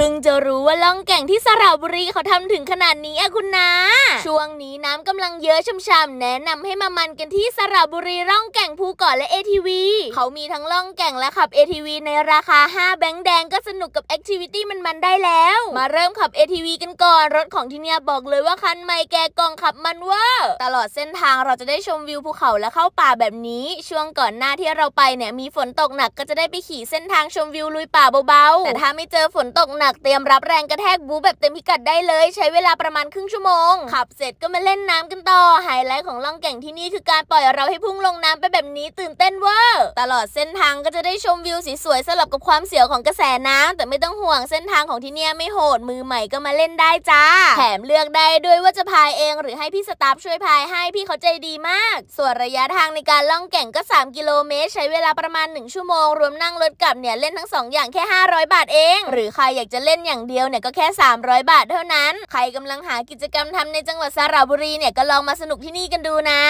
เพิ่งจะรู้ว่าล่องแก่งที่สระบุรีเขาทำถึงขนาดนี้อะคุณนะช่วงนี้น้ำกำลังเยอะช่ำๆแนะนำให้มามันกันที่สระบุรีร่องแก่งภูเก่อนและ ATV เขามีทั้งล่องแก่งและขับ ATV ในราคา 5 แบงค์แดงก็สนุกกับแอคทิวิตี้มันๆได้แล้ว มาเริ่มขับ ATV กันก่อนรถของที่เนี่ยบอกเลยว่าคันใหม่แกกองขับมันเวอร์ตลอดเส้นทางเราจะได้ชมวิวภูเขาและเข้าป่าแบบนี้ ช่วงก่อนหน้าที่เราไปเนี่ยมีฝนตกหนักก็จะได้ไปขี่เส้นทางชมวิวลุยป่าเบาๆแต่ถ้าไม่เจอฝนตกหนักเตรียมรับแรงกระแทกบูแบบเต็มพิกัดได้เลย ใช้เวลาประมาณครึ่งชั่วโมง ขับเสร็จก็มาเล่นน้ำกันต่อไฮไลท์ของล่องแก่งที่นี่คือการปล่อยเราให้พุ่งลงน้ำไปแบบนี้ตื่นเต้นเวอร์ตลอดเส้นทางก็จะได้ชมวิวสวยๆสลับกับความเสียวของกระแสน้ำแต่ไม่ต้องห่วงเส้นทางของที่นี่ไม่โหดมือใหม่ก็มาเล่นได้จ้าแถมเลือกได้ด้วยว่าจะพายเองหรือให้พี่สตาฟช่วยพายให้พี่เขาใจดีมาก ส่วนระยะทางในการล่องแก่งก็ 3 กิโลเมตร ใช้เวลาประมาณ 1 ชั่วโมง รวมนั่งรถกลับเนี่ยเล่นทั้ง 2 อย่างแค่ 500 บาทเอง หรือใครอยากจะเล่นอย่างเดียวเนี่ยก็แค่ 300 บาทเท่านั้น ใครกำลังหากิจกรรมทำในจังหวัดสระบุรีเนี่ยก็ลองมาสนุกที่นี่กันดูนะ